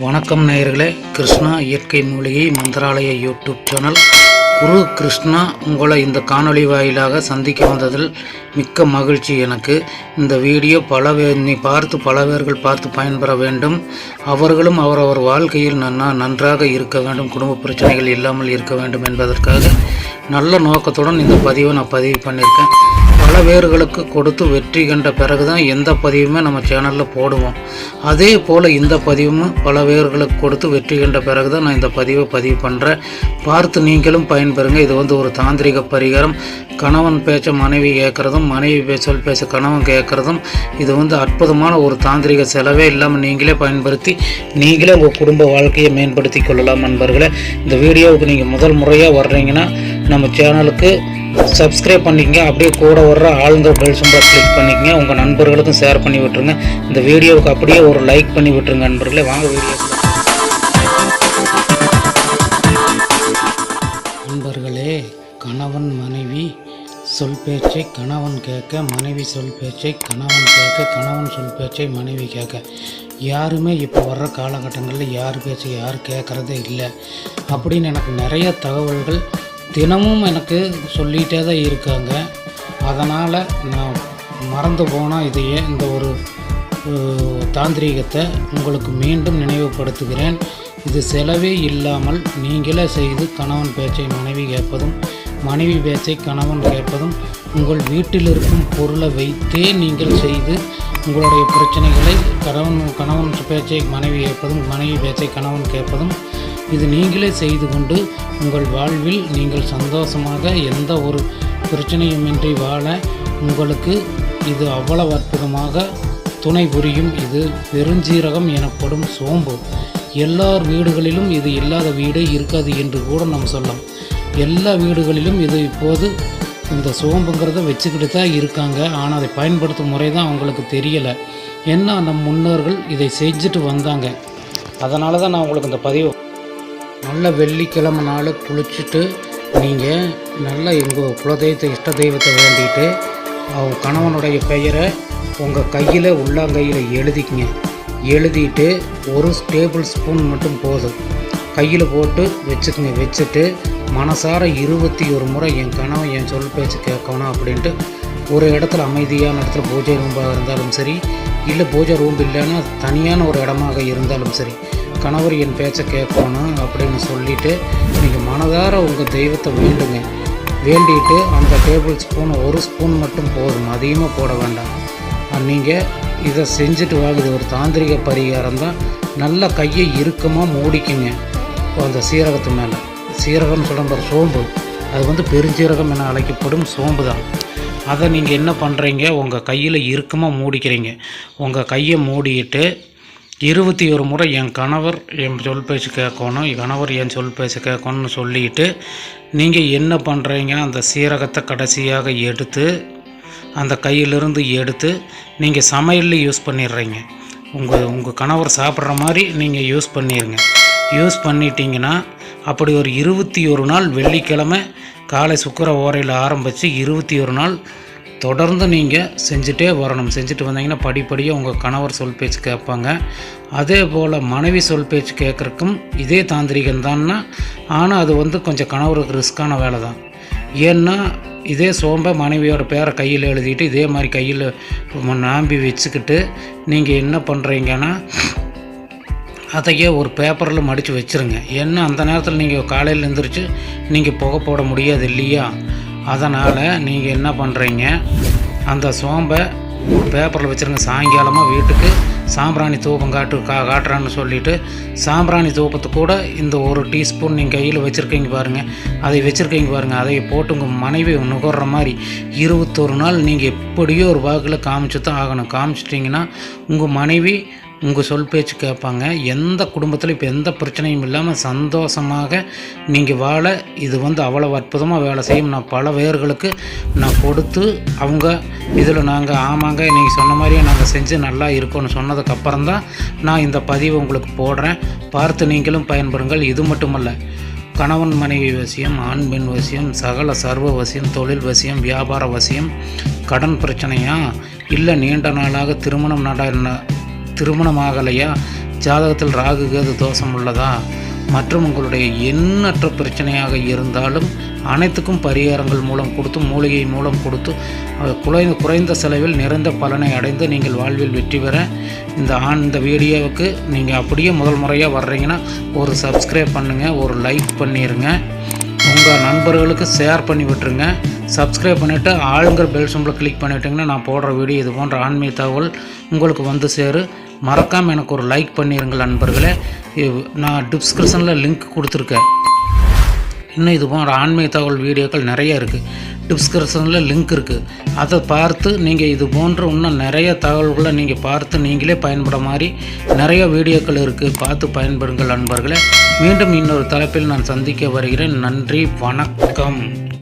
வணக்கம் நேயர்களே கிருஷ்ணா இயற்கை மூலிகை மந்திராலய யூடியூப் சேனல். குரு கிருஷ்ணா உங்களை இந்த காணொளி வாயிலாக சந்திக்க வந்ததில் மிக்க மகிழ்ச்சி எனக்கு. இந்த வீடியோ பல நீ பார்த்து பல பேர்கள் பார்த்து பயன்பெற வேண்டும். அவர்களும் அவரவர் வாழ்க்கையில் நன்னா நன்றாக இருக்க வேண்டும். குடும்ப பிரச்சனைகள் இல்லாமல் இருக்க வேண்டும் என்பதற்காக நல்ல நோக்கத்துடன் இந்த பதிவை நான் பதிவு பண்ணியிருக்கேன். பல பேர்களுக்கு கொடுத்து வெற்றி கண்ட பிறகு தான் எந்த பதிவுமே நம்ம சேனலில் போடுவோம். அதே போல் இந்த பதிவும் பல பேர்களுக்கு கொடுத்து வெற்றி கண்ட பிறகு தான் நான் இந்த பதிவை பதிவு பண்ணுறேன் பார்த்து நீங்களும் பயன்பெறுங்க. இது வந்து ஒரு தாந்திரிக பரிகாரம். கணவன் பேச்ச மனைவி கேட்குறதும் மனைவி பேச்சல் பேச கணவன் கேட்குறதும் இது வந்து அற்புதமான ஒரு தாந்திரிக செலவே இல்லாமல் நீங்களே பயன்படுத்தி நீங்களே உங்கள் குடும்ப வாழ்க்கையை மேம்படுத்தி கொள்ளலாம் நண்பர்களே இந்த வீடியோவுக்கு நீங்கள் முதல் முறையாக வர்றீங்கன்னா நம்ம சேனலுக்கு சப்ஸ்கிரைப் பண்ணிக்கங்க. அப்படியே கூட வர்ற ஆளுங்க பெல் சிம்பல் கிளிக் பண்ணிக்கங்க. உங்கள் நண்பர்களுக்கும் ஷேர் பண்ணி விட்டுருங்க. இந்த வீடியோவுக்கு அப்படியே ஒரு லைக் பண்ணி விட்டுருங்க நண்பர்களே. வாங்க வீடியோ நண்பர்களே கணவன் மனைவி சொல் பேச்சை கணவன் கேட்க மனைவி சொல் பேச்சை கணவன் கேட்க கணவன் சொல் பேச்சை மனைவி கேட்க. யாருமே இப்போ வர்ற காலகட்டங்களில் யார் பேச்சை யார் கேட்குறதே இல்லை. அப்படின்னு எனக்கு நிறைய தகவல்கள் தினமும் எனக்கு சொல்லிகிட்டே தான் இருக்காங்க. அதனால் நான் மறந்து போனால் இதையே இந்த ஒரு அஹ், தாந்திரீகத்தை உங்களுக்கு மீண்டும் நினைவுபடுத்துகிறேன். இது செலவே இல்லாமல் நீங்களே செய்து கணவன் பேச்சை மனைவி கேட்பதும் மனைவி பேச்சை கணவன் கேட்பதும் உங்கள் வீட்டில் இருக்கும் பொருளை வைத்தே நீங்கள் செய்து உங்களுடைய பிரச்சனைகளை கணவன் கணவன் பேச்சை மனைவி கேட்பதும் மனைவி பேச்சை கணவன் கேட்பதும் இது நீங்களே செய்து கொண்டு உங்கள் வாழ்வில் நீங்கள் சந்தோஷமாக எந்த ஒரு பிரச்சனையுமின்றி வாழ உங்களுக்கு இது அவ்வளவு அற்புதமாக துணை புரியும். இது பெருஞ்சீரகம் எனப்படும் சோம்பு. எல்லார் வீடுகளிலும் இது இல்லாத வீடே இருக்காது என்று கூட நாம் சொல்லலாம். எல்லா வீடுகளிலும் இது இப்போது இந்த சோம்புங்கிறத வச்சுக்கிட்டு தான் இருக்காங்க. ஆனால் அதை பயன்படுத்தும் முறை தான் அவங்களுக்கு தெரியலை. என்ன நம் முன்னோர்கள் இதை செஞ்சுட்டு வந்தாங்க. அதனால தான் நான் உங்களுக்கு இந்த பதிவு நல்ல வெள்ளிக்கிழமை நாள் குளிச்சுட்டு நீங்கள் நல்லா எங்கள் குலதெய்வத்தை இஷ்ட தெய்வத்தை வேண்டிட்டு அவங்க கணவனுடைய பெயரை உங்கள் கையில் உள்ளாங்கையில் எழுதிக்கங்க. எழுதிட்டு ஒரு டேபிள் ஸ்பூன் மட்டும் போதும். கையில் போட்டு வச்சுக்குங்க. வச்சுட்டு மனசார இருபத்தி ஒரு முறை என் கணவன் என் சொல் பேச்சு கேட்கணும் அப்படின்ட்டு ஒரு இடத்துல அமைதியான இடத்துல பூஜை ரூம்பாக இருந்தாலும் சரி இல்லை பூஜை ரூம் இல்லைன்னா தனியான ஒரு இடமாக இருந்தாலும் சரி கணவர் என் பேச்சை கேட்கணும் அப்படின்னு சொல்லிவிட்டு நீங்கள் மனதார உங்கள் தெய்வத்தை வேண்டுங்க. வேண்டிட்டு அந்த டேபிள் ஸ்பூன் ஒரு ஸ்பூன் மட்டும் போதும். அதிகமாக போட வேண்டாம். நீங்கள் இதை செஞ்சுட்டு வாங்குது ஒரு தாந்திரிக பரிகாரம் தான். நல்ல கையை இறுக்கமாக மூடிக்குங்க. அந்த சீரகத்து மேலே. சீரகம் சொல்கிற சோம்பு. அது வந்து பெருஞ்சீரகம் என அழைக்கப்படும் சோம்பு தான். அதை நீங்கள் என்ன பண்ணுறீங்க உங்கள் கையில் இறுக்கமாக மூடிக்கிறீங்க. உங்கள் கையை மூடிட்டு இருபத்தி ஒரு முறை என் கணவர் என் சொல் பேச்சு கேட்கணும் என் கணவர் என் சொல் பேச்சு கேட்கணும்னு சொல்லிட்டு நீங்கள் என்ன பண்ணுறீங்க அந்த சீரகத்தை கடைசியாக எடுத்து அந்த கையிலிருந்து எடுத்து நீங்கள் சமையலில் யூஸ் பண்ணிடுறீங்க. உங்கள் உங்கள் கணவர் சாப்பிட்ற மாதிரி நீங்கள் யூஸ் பண்ணிடுங்க யூஸ் பண்ணிட்டீங்கன்னா அப்படி ஒரு இருபத்தி ஒரு நாள் வெள்ளிக்கிழமை காலை சுக்கர ஓரையில் ஆரம்பித்து இருபத்தி ஒரு நாள் தொடர்ந்து நீங்கள் செஞ்சுட்டே வரணும். செஞ்சுட்டு வந்தீங்கன்னா படிப்படியாக உங்கள் கணவர் சொல் பேச்சு கேட்பாங்க. அதே போல் மனைவி சொல் பேச்சு கேட்குறக்கும் இதே தாந்திரிகம் தான்னா ஆனால் அது வந்து கொஞ்சம் கணவருக்கு ரிஸ்க்கான வேலை தான். ஏன்னா இதே சோம்பை மனைவியோட பேரை கையில் எழுதிட்டு இதே மாதிரி கையில் நாம்பி வச்சுக்கிட்டு நீங்கள் என்ன பண்ணுறீங்கன்னா அதையே ஒரு பேப்பரில் மடித்து வச்சுருங்க. ஏன்னா அந்த நேரத்தில் நீங்கள் காலையில் எழுந்திரிச்சு நீங்கள் புகை போட முடியாது இல்லையா? அதனால் நீங்கள் என்ன பண்ணுறீங்க அந்த சோம்பை பேப்பரில் வச்சுருங்க சாயங்காலமாக வீட்டுக்கு சாம்பிராணி தூபம் காட்டு கா காட்டுறான்னு சொல்லிவிட்டு சாம்பிராணி தூபத்து கூட இந்த ஒரு டீஸ்பூன் நீங்கள் கையில் வச்சுருக்கீங்க பாருங்கள் அதை வச்சுருக்கீங்க பாருங்கள் அதை போட்டு உங்கள் மனைவி நுகர்ற மாதிரி இருபத்தொரு நாள் நீங்கள் எப்படியோ ஒரு வாக்கில் காமிச்சு தான் ஆகணும். காமிச்சிட்டிங்கன்னா உங்கள் மனைவி உங்கள் சொல் பேச்சு கேட்பாங்க. எந்த குடும்பத்தில் இப்போ எந்த பிரச்சனையும் இல்லாமல் சந்தோஷமாக நீங்கள் வாழ இது வந்து அவ்வளோ அற்புதமாக வேலை செய்யும். நான் பல பேர்களுக்கு நான் கொடுத்து அவங்க இதில் நாங்கள் ஆமாங்க நீங்கள் சொன்ன மாதிரியே நாங்கள் செஞ்சு நல்லா இருக்கோன்னு சொன்னதுக்கப்புறம் தான் நான் இந்த பதிவை உங்களுக்கு போடுறேன். பார்த்து நீங்களும் பயன்பெறுங்கள். இது மட்டுமல்ல கணவன் மனைவி வசியம் ஆண் பெண் வசியம் சகல சர்வ வசியம் தொழில் வசியம் வியாபார வசியம் கடன் பிரச்சனையா? இல்லை நீண்ட நாளாக திருமணம் நட திருமணம் ஆகலையா ஜாதகத்தில் ராகு கேது தோஷம் உள்ளதா? மற்றும் உங்களுடைய எண்ணற்ற பிரச்சனையாக இருந்தாலும் அனைத்துக்கும் பரிகாரங்கள் மூலம் கொடுத்து மூலிகை மூலம் கொடுத்து குறைந்த குறைந்த செலவில் நிறைந்த பலனை அடைந்து நீங்கள் வாழ்வில் வெற்றி பெற இந்த ஆண் இந்த வீடியோவுக்கு நீங்கள் அப்படியே முதல் முறையாக வர்றீங்கன்னா ஒரு சப்ஸ்கிரைப் பண்ணுங்கள் ஒரு லைக் பண்ணிடுங்க உங்கள் நண்பர்களுக்கு ஷேர் பண்ணி விட்டுருங்க. சப்ஸ்கிரைப் பண்ணிவிட்டு ஆளுங்கிற பெல் சிம்பிளை கிளிக் பண்ணிவிட்டிங்கன்னா நான் போடுற வீடியோ இது போன்ற ஆன்மீக தகவல் உங்களுக்கு வந்து சேரு. மறக்காமல் எனக்கு ஒரு லைக் பண்ணிடுங்கள் நண்பர்களே. நான் டிஸ்கிரிப்ஷனில் லிங்க் கொடுத்துருக்கேன். இன்னும் இது போன்ற ஆன்மீக தகவல் வீடியோக்கள் நிறைய இருக்குது டிஸ்கிரிப்ஷனில் லிங்க் இருக்குது அதை பார்த்து நீங்கள் இது போன்ற இன்னும் நிறைய தகவல்களை நீங்கள் பார்த்து நீங்களே பயன்பட மாதிரி நிறைய வீடியோக்கள் இருக்குது பார்த்து பயன்படுங்கள் நண்பர்களே. மீண்டும் இன்னொரு தலைப்பில் நான் சந்திக்க வருகிறேன். நன்றி வணக்கம்.